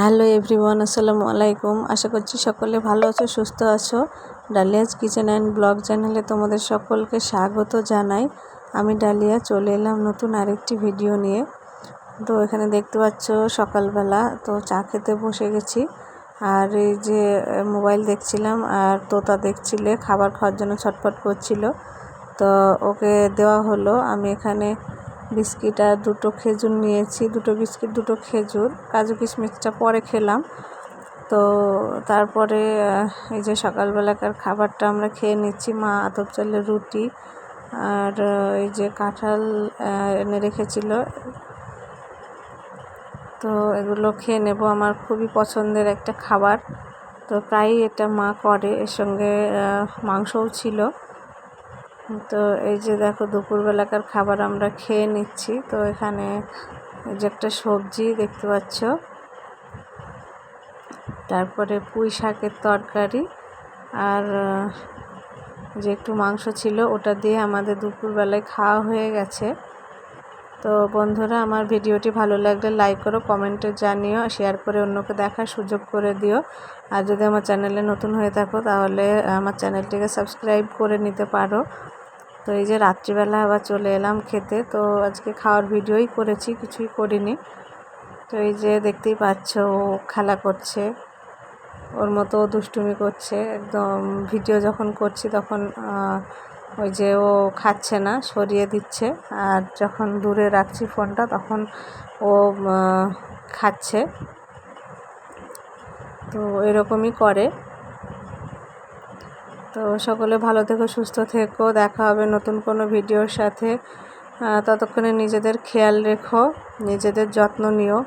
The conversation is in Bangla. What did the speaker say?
হ্যালো এভরিওয়ান, আসসালামু আলাইকুম। আশা করছি সকলে ভালো আছো, সুস্থ আছো। ডালিয়াজ কিচেন অ্যান্ড ব্লগ চ্যানেলে তোমাদের সকলকে স্বাগত জানাই। আমি ডালিয়া, চলে এলাম নতুন আরেকটি ভিডিও নিয়ে। তো এখানে দেখতে পাচ্ছ সকালবেলা, তো চা খেতে বসে গেছি। আর এই যে মোবাইল দেখছিলাম, আর তোতা দেখছিলে, খাবার খাওয়ার জন্য ছটফট করছিল। তো ওকে দেওয়া হলো, আমি এখানে বিস্কিট আর দুটো খেজুর নিয়েছি, দুটো বিস্কিট, দুটো খেজুর। কাজু কিশমিশটা পরে খেলাম। তো তারপরে এই যে সকালবেলাকার খাবারটা আমরা খেয়ে নিচ্ছি, মা আতপ চালের রুটি আর এই যে কাঁঠাল এনে রেখেছিল। তো এগুলো খেয়ে নেব। আমার খুবই পছন্দের একটা খাবার। তো প্রায়ই এটা মা করে। এর সঙ্গে মাংসও ছিল। তো এই যে দেখো দুপুরবেলাকার খাবার আমরা খেয়ে নিচ্ছি। তো এখানে যে একটা সবজি দেখতে পাচ্ছ। তারপরে পুঁই শাকের তরকারি আর যে একটু মাংস ছিল ওটা দিয়ে আমাদের দুপুরবেলায় খাওয়া হয়ে গেছে। তো বন্ধুরা, আমার ভিডিওটি ভালো লাগলে লাইক করো, কমেন্টে জানিও শেয়ার করে অন্যকে দেখার সুযোগ করে দিও। আর যদি আমার চ্যানেলে নতুন হয়ে থাকো, তাহলে আমার চ্যানেলটিকে সাবস্ক্রাইব করে নিতে পারো। তো এই যে রাত্রিবেলা আবার চলে এলাম খেতে, তো আজকে খাওয়ার ভিডিওই করেছি, কিছুই করিনি। তো এই যে দেখতেই পাচ্ছ ও খেলা করছে, ওর মতো দুষ্টুমি করছে, একদম ভিডিও যখন করছি তখন ওই যে ও খাচ্ছে না, সরিয়ে দিচ্ছে, আর যখন দূরে রাখছি ফোনটা তখন ও খাচ্ছে। তো এরকমই করে। তো সকলে ভালো থেকো, সুস্থ থেকো। দেখা হবে নতুন কোনো ভিডিওর সাথে। ততক্ষণে নিজেদের খেয়াল রেখো, নিজেদের যত্ন নিও।